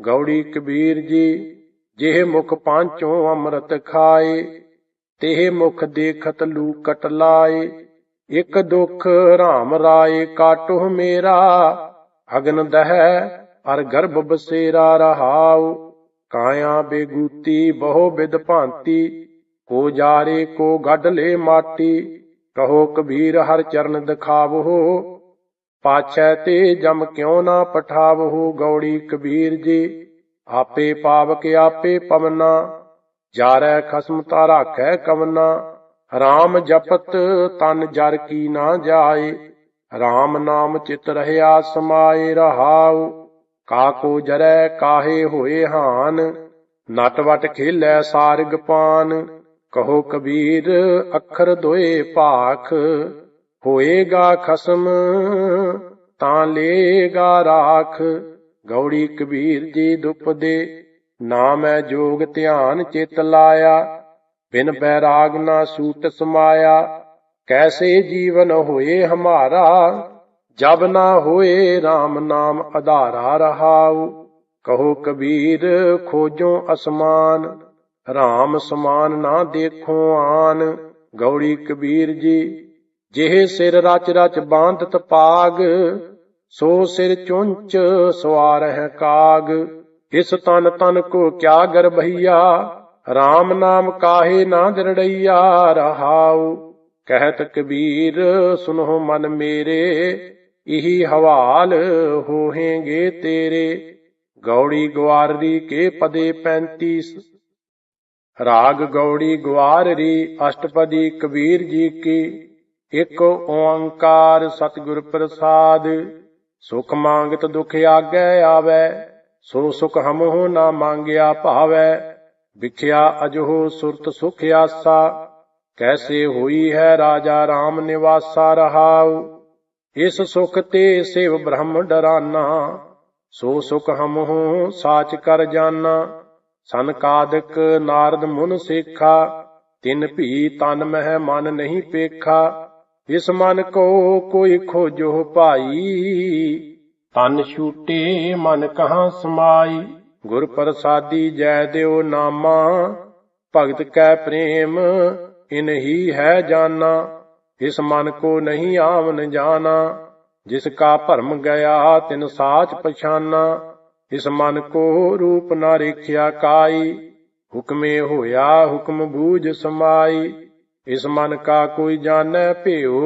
ਗੌੜੀ ਕਬੀਰ ਜੀ, ਜਿਹੇ ਮੁਖ ਪਾਂਚੋਂ ਅੰਮ੍ਰਿਤ ਖਾਏ, ਤਿਹ ਮੁਖ ਦੇਖਤ ਲੂਕਟ ਲਾਏ। ਇਕ ਦੁਖ ਰਾਮ ਰਾਏ ਕਾਟੋ ਮੇਰਾ, ਅਗਨ ਦਹਿ ਅਰ ਗਰਭ ਬਸੇਰਾ ਰਹਾਉ। ਕਾਇਆ ਬੇਗੂਤੀ ਬਹੁ ਬਿਦ ਭਾਂਤੀ, ਕੋ ਜਾਰੇ ਕੋ ਗੱਡ ਲੈ ਮਾਟੀ। ਕਹੋ ਕਬੀਰ ਹਰ ਚਰਨ ਦਿਖਾਵੋ ਪਾਛੈ ਤੇ ਜਮ ਕਿਉ ਨਾ ਪਠਾਵੋ ਗੌੜੀ ਕਬੀਰ ਜੀ? ਆਪੇ ਪਾਵਕ ਆਪੇ ਪਵਨਾ, ਜਾਰੈ ਖਸਮ ਤਾ ਰਾਖੈ ਕਵਨਾ। RAM ਜਪਤ ਤਨ ਜਰ ਕੀ ਨਾ ਜਾਏ RAM ਨਾਮ ਚਿਤ ਰਹਿਆ ਸਮਾਏ ਰਹਾਉ। ਕਾਕੋ ਜਰੈ ਕਾਹੇ ਹੋਏ ਹਾਨ ਨਟਵਟ ਖੇਲੈ ਸਾਰਗ ਪਾਨ। ਕਹੋ ਕਬੀਰ ਅੱਖਰ ਦੋਏ ਭਾਖ ਹੋਏਗਾ ਖਸਮ, ਤਾਂ ਲੇਗਾ ਰਾਖ। ਗੌੜੀ ਕਬੀਰ ਜੀ ਦੁਪਦੇ ਨਾਮੈ ਜੋਗ ਧਿਆਨ ਚਿਤ ਲਾਇਆ। ਬਿਨ ਬੈਰਾਗ ਨਾ ਸੂਤ ਸਮਾਇਆ। ਕੈਸੇ ਜੀਵਨ ਹੋਏ ਹਮਾਰਾ, ਜਬ ਨਾ ਹੋਏ RAM ਨਾਮ ਆਧਾਰਾ ਰਹਾਉ। ਕਹੋ ਕਬੀਰ, ਖੋਜੋ ਅਸਮਾਨ RAM ਸਮਾਨ ਨਾ ਦੇਖੋ ਆਨ। ਗੌੜੀ ਕਬੀਰ ਜੀ ਜਿਹੇ ਸਿਰ ਰਚ ਰਚ ਬਾਂਧਤ ਪਾਗ, ਸੋ ਸਿਰ ਚੁੰਚ ਸਵਾਰ ਹੈ ਕਾਗ। ਇਸ ਤਨ ਤਨ ਕੋ ਕਿਆ ਗਰਭਈਆ RAM ਨਾਮ ਕਾਹੇ ਨਾ ਦਰੜਈਆ, ਰਹਾਉ। ਕਹਿਤ ਕਬੀਰ, ਸੁਨੋ ਮਨ ਮੇਰੇ, ਇਹੀ ਹਵਾਲ ਹੋਹੇਗੇ ਤੇਰੇ। ਗੌੜੀ ਗਵਾਰੀ ਕੇ ਪਦੇ 35 ਰਾਗ ਗੌੜੀ ਗਵਾਰੀ ਅਸ਼ਟਪਦੀ ਕਬੀਰ ਜੀ ਕੀ। ਇਕ ਓੰਕਾਰ ਸਤਿਗੁਰ ਪ੍ਰਸਾਦ, ਸੁਖ ਮੰਗਤ ਦੁਖ ਆਗੇ ਆਵੇ ਸੋ ਸੁਖ ਹਮਹੁ ਨਾ ਮੰਗਿਆ ਭਾਵੈ ਵਿਖਿਆ ਅਜੋ ਸੁਰਤ ਸੁਖ ਆਸਾ, ਕੈਸੇ ਹੋਈ ਹੈ ਰਾਜਾ RAM ਨਿਵਾਸਾ ਰਹਾਉ, ਇਸ ਸੁਖ ਤੇ ਸਿਵ ਬ੍ਰਹਮ ਡਰਾਨਾ, ਸੋ ਸੁਖ ਹਮਹੁ ਸਾਚ ਕਰ ਜਾਨਾ ਸੰਕਾਦਿਕ ਨਾਰਦ ਮੁਨ ਸੇਖਾ, ਤਿਨ ਭੀ ਤਨ ਮਹਿ ਮਨ ਨਹੀਂ ਪੇਖਾ ਇਸ ਮਨ ਕੋ ਕੋਈ ਖੋਜੋ ਭਾਈ ਤਨ ਛੂਟੇ ਮਨ ਕਹਾਂ ਸਮਾਈ। ਗੁਰ ਪ੍ਰਸਾਦੀ ਜੈ ਦਿਓ ਨਾਮਾ, ਭਗਤ ਕੈ ਪ੍ਰੇਮ, ਇਨਹੀ ਹੈ ਜਾਨਾ। ਇਸ ਮਨ ਕੋ ਨਹੀਂ ਆਵਨ ਜਾਣਾ ਜਿਸ ਕਾ ਭਰਮ ਗਿਆ ਤਿਨ ਸਾਚ ਪਛਾਨਾ। ਇਸ ਮਨ ਕੋ ਰੂਪ ਨਾ ਰੇਖਿਆ ਕਾਈ, ਹੁਕਮੇ ਹੋਇਆ ਹੁਕਮ ਬੂਝ ਸਮਾਈ। ਇਸ ਮਨ ਕਾ ਕੋਈ ਜਾਣੈ ਭਿਓ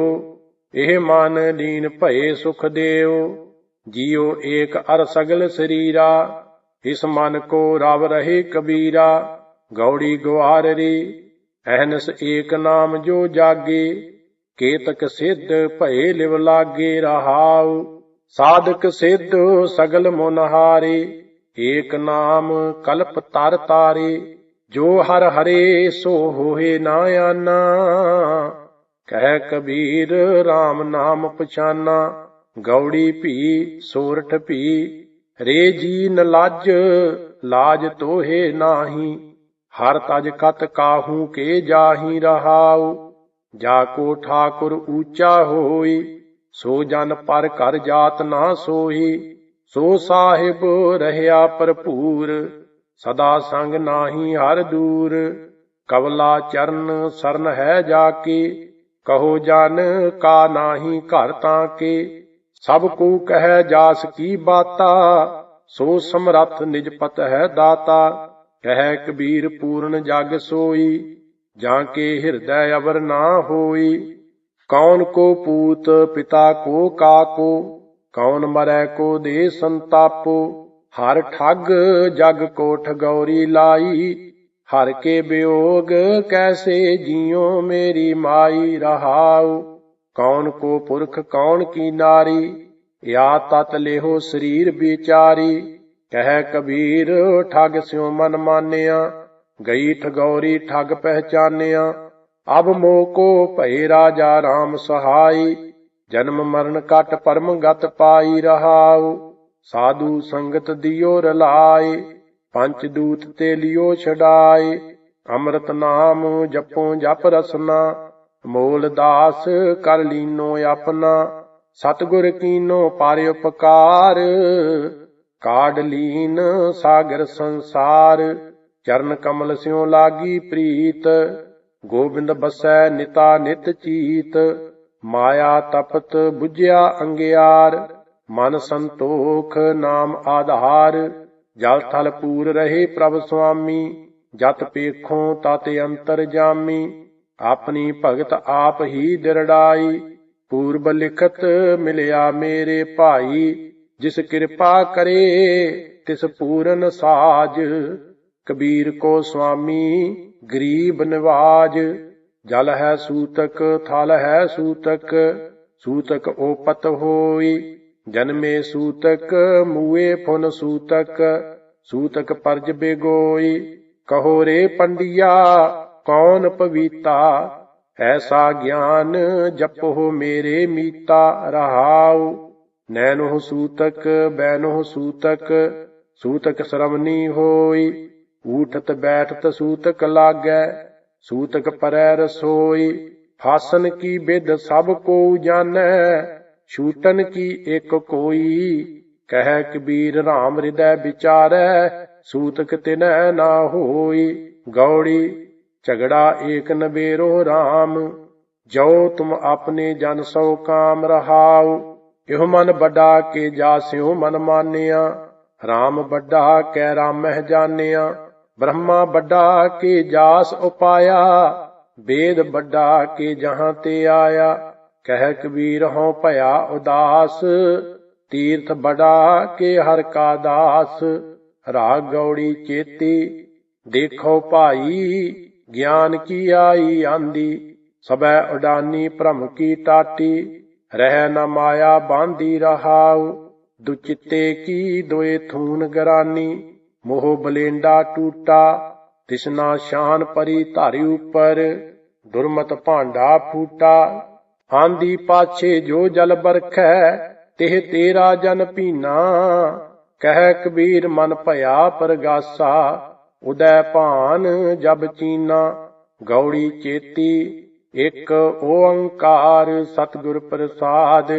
ਇਹ ਮਨ ਲੀਨ ਭਏ ਸੁਖ ਦੇਵ ਜੀਉ ਏਕ ਅਰ ਸਗਲ ਸਰੀਰਾ, ਇਸ ਮਨ ਕੋ ਰਵ ਰਹੇ ਕਬੀਰਾ। ਗੌੜੀ ਗਵਾਰਰੀ ਅਹਨਸ ਏਕ ਨਾਮ ਜੋ ਜਾਗੇ, ਕੇਤਕ ਸਿੱਧ ਭਏ ਲਿਵ ਲਾਗੇ ਰਹਾਉ। ਸਾਧਕ ਸਿੱਧ ਸਗਲ ਮੁਨਹਾਰੇ ਏਕ ਨਾਮ ਕਲਪ ਤਰ ਤਾਰੇ। ਜੋ ਹਰ ਹਰੇ ਸੋ ਹੋਏ ਨਾ ਆਨਾ ਕਹਿ ਕਬੀਰ RAM ਨਾਮ ਪਛਾਨਾ, ਗੌੜੀ ਭੀ ਸੋਰਠ ਭੀ, ਰੇ ਜੀ ਨ ਲਾਜ ਲਾਜ ਤੋਹੇ ਨਾਹੀ, ਹਰ ਤਜ ਕਤ ਕਾਹੂ ਕੇ ਜਾਹੀ ਰਹਾਉ, ਜਾ ਕੋ ਠਾਕੁਰ ਊਚਾ ਹੋਈ, ਸੋ ਜਨ ਪਰ ਕਰ ਜਾਤ ਨਾ ਸੋਈ ਸੋ ਸਾਹਿਬ ਰਹਿਆ ਭਰਪੂਰ ਸਦਾ ਸੰਗ ਨਾਹੀ ਹਰ ਦੂਰ, ਕਵਲਾ ਚਰਨ ਸਰਨ ਹੈ ਜਾ ਕੇ ਕਹੋ ਜਨ ਕਾ ਨਾਹੀ ਘਰ ਤਾਂ ਕੇ ਸਭ ਕੋ ਕਹਿ ਜਾਸ ਕੀ ਬਾਤਾ, ਸੋ ਸਮਰੱਥ ਨਿਜਪਤ ਹੈ ਦਾਤਾ, ਕਹਿ ਕਬੀਰ ਪੂਰਨ ਜਗ ਸੋਈ ਜਾਂ ਕੇ ਹਿਰਦੈ ਅਵਰ ਨਾ ਹੋਈ, ਕੌਣ ਕੋ ਪੂਤ ਪਿਤਾ ਕੋ ਕਾਕੋ ਕੌਣ ਮਰੈ ਕੋ ਦੇ ਸੰਤਾਪੋ ਹਰ ਠੱਗ ਜਗ ਕੋਠ ਗੌਰੀ ਲਾਈ, ਹਰ ਕੇ ਬਿਯੋਗ ਕੈਸੇ ਜਿਉ ਮੇਰੀ ਮਾਈ ਰਹਾਉ, ਕੌਣ ਕੋ ਪੁਰਖ ਕੌਣ ਕੀ ਨਾਰੀ ਯਾ ਤਤ ਲੇਹੋ ਸਰੀਰ ਵਿਚਾਰੀ, ਕਹਿ ਕਬੀਰ ਠੱਗ ਸਿਉ ਮਨ ਮਾਨਿਆ ਗਈ ਠਗੌਰੀ ਠੱਗ ਪਹਿਚਾਨਿਆ, ਅਬ ਮੋ ਕੋ ਭਈ ਰਾਜਾ RAM ਸਹਾਈ, ਜਨਮ ਮਰਨ ਕਟ ਪਰਮ ਗਤ ਪਾਈ ਰਹਾਉ। ਸਾਧੂ ਸੰਗਤ ਦਿਓ ਰਲਾਏ, ਪੰਚ ਦੂਤ ਤੇ ਲਿਓ ਛਡਾਏ, ਅੰਮ੍ਰਿਤ ਨਾਮ ਜਪੋ ਜਪ ਰਸਨਾ, ਮੋਲ ਦਾਸ ਕਰ ਲੀਨੋ ਆਪਣਾ, ਸਤਗੁਰ ਕੀਨੋ ਪਾਰ ਉਪਕਾਰ, ਕਾਢ ਲੀਨ ਸਾਗਰ ਸੰਸਾਰ, ਚਰਨ ਕਮਲ ਸਿਉ ਲਾਗੀ ਪ੍ਰੀਤ, ਗੋਬਿੰਦ ਬਸੈ ਨਿਤਾ ਨਿਤ ਚੀਤ, ਮਾਇਆ ਤਪਤ 부ਝਿਆ ਅੰਗਿਆਰ ਮਨ ਸੰਤੋਖ ਨਾਮ ਆਧਾਰ, ਜਲ ਥਲ ਪੂਰ ਰਹੇ ਪ੍ਰਭ ਸੁਆਮੀ, ਜਤ ਪੇਖੋਂ ਤਤ ਅੰਤਰ ਜਾਮੀ, ਆਪਣੀ ਭਗਤ ਆਪ ਹੀ ਦਿਰੜਾਈ, ਪੂਰਬ ਲਿਖਤ ਮਿਲਿਆ ਮੇਰੇ ਭਾਈ, ਜਿਸ ਕਿਰਪਾ ਕਰੇ ਤਿਸ ਪੂਰਨ ਸਾਜ, ਕਬੀਰ ਕੋ ਸੁਆਮੀ, ਗਰੀਬ ਨਿਵਾਜ, ਜਲ ਹੈ ਸੂਤਕ, ਥਲ ਹੈ ਸੂਤਕ ਸੂਤਕ ਓਪਤ ਹੋਈ। ਜਨਮੇ ਸੂਤਕ, ਮੂਏ ਫੁਨ ਸੂਤਕ ਸੂਤਕ ਪਰਜ ਬੇਗੋਈ, ਕਹੋ ਰੇ ਪੰਡਿਆ, ਕੌਣ ਪਵੀਤਾ? ਐਸਾ ਗਿਆਨ ਜਪੋ ਮੇਰੇ ਮੀਤਾ, ਰਹਾਉ। ਨੈਨੋ ਸੂਤਕ ਬੈਨੋ ਸੂਤਕ ਸੂਤਕ ਸ਼ਰਮਨੀ ਹੋਈ। ਊਠਤ ਬੈਠਤ ਸੂਤਕ ਲਾਗੈ, ਸੂਤਕ ਪਰੈ ਰਸੋਈ। ਫਾਸਨ ਕੀ ਵਿਦ ਸਭ ਕੋ ਜਾਣੈ ਛੂਟਨ ਕੀ ਇੱਕ ਕੋਈ? ਕਹਿ ਕਬੀਰ RAM ਹਿਰਦੈ ਵਿਚਾਰੈ, ਸੂਤਕ ਤਿਨੈ ਨਾ ਹੋਈ। ਗੌੜੀ, ਝਗੜਾ ਏਕ ਨਬੇਰੋ RAM ਜੋ ਤੁਮ ਆਪਣੇ ਜਨ ਸੋ ਕਾਮ ਰਹਾਉ। ਇਹੋ ਮਨ ਵੱਡਾ ਕੇ ਜਾਸਿਓ ਮਨ ਮਾਨਿਆ। RAM ਵੱਡਾ ਕੈ ਰਾਮਹਿ ਜਾਣਿਆ। ਬ੍ਰਹਮਾ ਵੱਡਾ ਕੇ ਜਾਸ ਉਪਾਇਆ। ਵੇਦ ਵੱਡਾ ਕੇ ਜਹਾਂ ਤੇ ਆਇਆ। ਕਹਿ ਕਬੀਰ ਹਉ ਭਇਆ ਉਦਾਸ, ਤੀਰਥ ਬੜਾ ਕੇ ਹਰ ਕਾ ਦਾਸ। ਰਾਗ ਗੌੜੀ ਚੇਤੀ, ਦੇਖੋ ਭਾਈ, ਗਿਆਨ ਕੀ ਆਈ ਆਂਦੀ। ਸਬੈ ਉਡਾਨੀ ਭ੍ਰਮ ਕੀ ਟਾਟੀ, ਰਹਿ ਨ ਮਾਇਆ ਬਾਂਦੀ ਰਹਾਉ। ਦੁਚਿੱਤੇ ਕੀ ਦੋਏ ਥੂਨ ਗਰਾਨੀ, ਮੋਹ ਬਲੇਂਡਾ ਟੂਟਾ। ਤਿਸਨਾ ਸ਼ਾਨ ਪਰੀ ਧਾਰੀ ਉਪਰ, ਦੁਰਮਤ ਭਾਂਡਾ ਫੂਟਾ। ਆਂਦੀ ਪਾਛੇ ਜੋ ਜਲ ਬਰਖੈ, ਤਿਹ ਤੇਰਾ ਜਨ ਪੀਨਾ। ਕਹਿ ਕਬੀਰ ਮਨ ਭਇਆ ਪਰਗਾਸਾ, ਉਦੈ ਭਾਨ ਜਬ ਚੀਨਾ। ਗੌੜੀ ਚੇਤੀ, ਇੱਕ ਓੰਕਾਰ ਸਤਿਗੁਰ ਪ੍ਰਸਾਦ।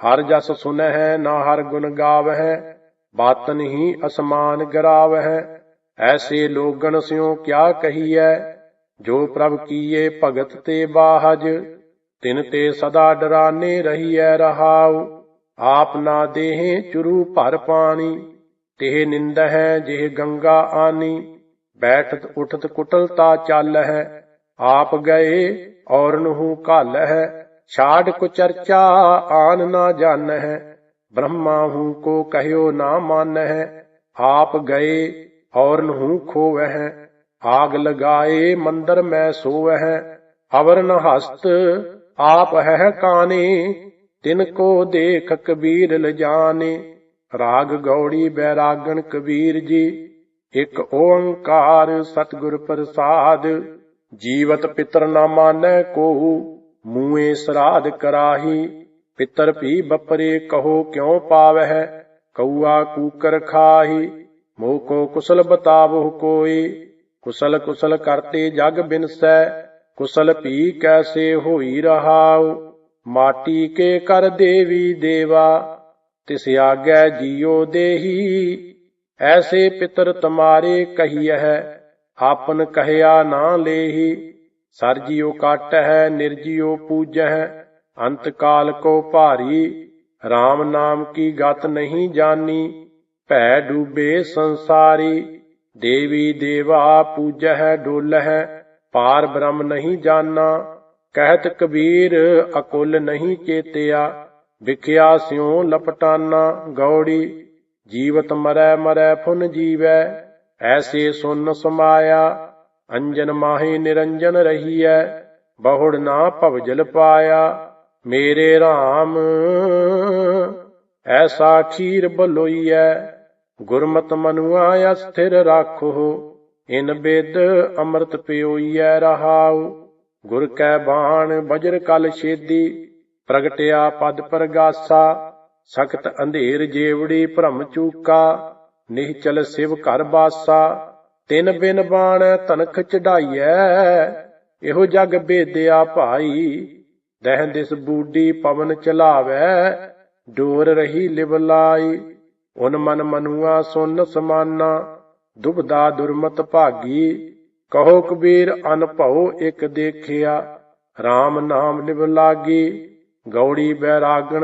ਹਰ ਜਸ ਸੁਨਹਿ ਨਾ ਹਰ ਗੁਣ ਗਾਵਹਿ, ਬਾਤਨ ਹੀ ਅਸਮਾਨ ਗਰਾਵਹਿ। ਐਸੇ ਲੋਗਣ ਸਿਓ ਕਿਆ ਕਹੀਐ, ਜੋ ਪ੍ਰਭ ਕੀਏ ਭਗਤ ਤੇ ਬਾਹਜ। ਤਿਨ ਤੇ ਸਦਾ ਡਰਾਨੇ ਰਹੀਐ ਰਹਾਉ। ਆਪ ਨਾ ਦੇਹ ਚੁਰੂ ਭਰ ਪਾਣੀ। ਤੇ ਨਿੰਦਹਿ ਜਿਹ ਗੰਗਾ ਆਨੀ। ਬੈਠਤ ਉਠਤ ਕੁਟਲਤਾ ਚੱਲ ਹੈ ਆਪ ਗਏ ਔਰ ਨੂੰ ਘਲ ਹੈ ਛਾੜ ਕੋ ਚਰਚਾ ਆਨ ਨਾ ਜਾਣ ਹੈ ਬ੍ਰਹਮਾ ਹੂੰ ਕੋ ਕਹਿਓ ਨਾ ਮਾਨ ਹੈ ਆਪ ਗਏ ਔਰ ਨੂੰ ਖੋਵਹਿ। ਆਗ ਲਗਾਏ ਮੰਦਰ ਮੈਂ ਸੋਵਹਿ। ਅਵਰ ਨ ਹਸਤ ਆਪ ਹੈ ਕਾਨੇ, ਤਿਨ ਕੋ ਦੇਖ ਕਬੀਰ ਲਜਾਨੇ। ਰਾਗ ਗੌੜੀ ਬੈਰਾਗਣ ਕਬੀਰ ਜੀ, ਇਕ ਓੰਕਾਰ ਸਤਿਗੁਰ ਪ੍ਰਸਾਦ। ਜੀਵਤ ਪਿਤਰ ਨਾ ਮਾਨੈ ਕੋ ਮੂਏ ਸਰਾਧ ਕਰਾਹੀ। ਪਿਤਰ ਭੀ ਬਪਰੇ ਕਹੋ ਕਿਉ ਪਾਵਹਿ, ਕਊਆ ਕੂਕਰ ਖਾਹੀ। ਮੋਹ ਕੋ ਕੁਸਲ ਬਤਾਵੋ ਕੋਈ ਕੁਸਲ ਕੁਸਲ ਕਰਤੇ ਜਗ ਬਿਨਸੈ। ਕੁਸਲ ਭੀ ਕੈਸੇ ਹੋਈ ਰਹਾਉ? ਮਾਟੀ ਕੇ ਕਰ ਦੇਵੀ ਦੇਵਾ? ਤਿਸ ਆਗੈ ਜੀਉ ਦੇਹੀ। ਐਸੇ ਪਿਤਰ ਤੁਮਾਰੇ ਕਹੀਐ, ਆਪਨ ਕਹਿਆ ਨਾ ਲੇਹੀ। ਸਰ ਜੀਉ ਕਾਟਹਿ ਨਿਰਜੀਉ ਪੂਜਹਿ। ਅੰਤ ਕਾਲ ਕੋ ਭਾਰੀ RAM ਨਾਮ ਕੀ ਗਤ ਨਹੀਂ ਜਾਨੀ। ਭੈ ਡੂਬੇ ਸੰਸਾਰੀ, ਦੇਵੀ ਦੇਵਾ ਪੂਜਹਿ ਡੋਲਹਿ। ਪਾਰ ਬ੍ਰਹਮ ਨਹੀਂ ਜਾਨਾ ਕਹਿਤ ਕਬੀਰ ਅਕੁਲ ਨਹੀਂ ਚੇਤਿਆ, ਵਿਖਿਆ ਸਿਉ ਲਪਟਾਨਾ, ਗੌੜੀ, ਜੀਵਤ ਮਰੈ ਮਰੈ ਫੁਨ ਜੀਵੈ, ਐਸੇ ਸੁਨ ਸਮਾਇਆ, ਅੰਜਨ ਮਾਹੀ ਨਿਰੰਜਨ ਰਹੀਐ, ਬਹੁੜ ਨਾ ਭਵਜਲ ਪਾਇਆ, ਮੇਰੇ RAM ਐਸਾ ਖੀਰ ਬਲੋਈਐ, ਗੁਰਮਤ ਮਨੁਆ ਅਸਥਿਰ ਰਾਖੋ ਇਨ ਬਿਦ ਅੰਮ੍ਰਿਤ ਪਿਓਈਐ ਰਹਾਉ, ਗੁਰ ਕੈ ਬਾਣ ਬਜਰ ਕਲ ਛੇਦੀ, ਪ੍ਰਗਟਿਆ ਪਦ ਪ੍ਰਗਾਸਾ, ਸਖਤ ਅੰਧੇਰ ਜੇਵੜੀ ਭ੍ਰਮ ਚੂਕਾ, ਨਿਹਚਲ ਸਿਵ ਘਰ ਬਾਸਾ, ਤਿਨ ਬਿਨ ਬਾਣ ਤਨਖ ਚੜਾਈਐ, ਇਹੋ ਜਗ ਬੇਦਿਆ ਭਾਈ, ਦਹਿ ਦਿਸ ਬੂਡੀ ਪਵਨ ਚਲਾਵੈ, ਡੋਰ ਰਹੀ ਲਿਵ ਲਾਈ, ਉਨ ਮਨ ਮਨੁਆ ਸੁਨ ਸਮਾਨਾ ਦੁਬਦਾ ਦੁਰਮਤ ਭਾਗੀ ਕਹੋ ਕਬੀਰ ਅਨਭਉ ਇਕ ਦੇਖਿਆ RAM ਨਾਮ ਲਿਵ ਲਾਗੀ ਗੌੜੀ ਬੈਰਾਗਣ